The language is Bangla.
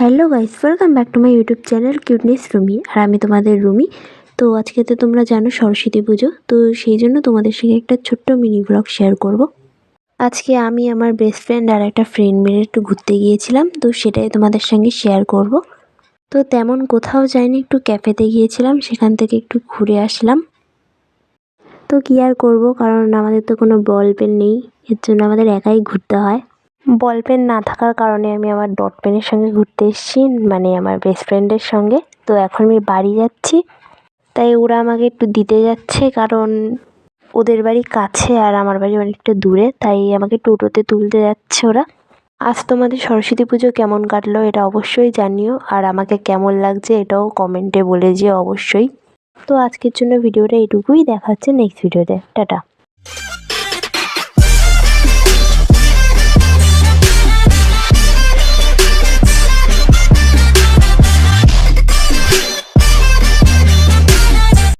Hello guys, welcome back to my YouTube channel cuteness Rumi. আর আমি তোমাদের রুমি। তো আজকে তো তোমরা জানো সরস্বতী পুজো, তো সেই জন্য তোমাদের সঙ্গে একটা ছোট্ট মিনি ব্লগ শেয়ার করব। আজকে আমি আমার বেস্ট ফ্রেন্ড আর একটা ফ্রেন্ড মিলে একটু ঘুরতে গিয়েছিলাম, তো সেটাই তোমাদের সঙ্গে শেয়ার করব। তো তেমন কোথাও যাইনি, একটু ক্যাফেতে গিয়েছিলাম, সেখান থেকে একটু ঘুরে আসলাম। তো কী আর করব, কারণ আমাদের তো কোনো বল পেন নেই, এর জন্য আমাদের একাই ঘুরতে হয়। বল পেন না থাকার কারণে আমি আমার ডট পেনের সঙ্গে ঘুরতে এসেছি মানে আমার বেস্ট ফ্রেন্ডের সঙ্গে। তো এখন আমি বাড়ি যাচ্ছি। তাই ওরা আমাকে একটু দিতে যাচ্ছে কারণ ওদের বাড়ি কাছে আর আমার বাড়ি অনেকটা দূরে, তাই আমাকে টোটোতে তুলতে যাচ্ছে ওরা। আজ তোমাদের সরস্বতী পুজো কেমন কাটলো এটা অবশ্যই জানিও, আর আমাকে কেমন লাগছে এটাও কমেন্টে বলে যেও অবশ্যই। তো আজকের জন্য ভিডিওটা এটুকুই, দেখা হচ্ছে নেক্সট ভিডিওতে টাটা।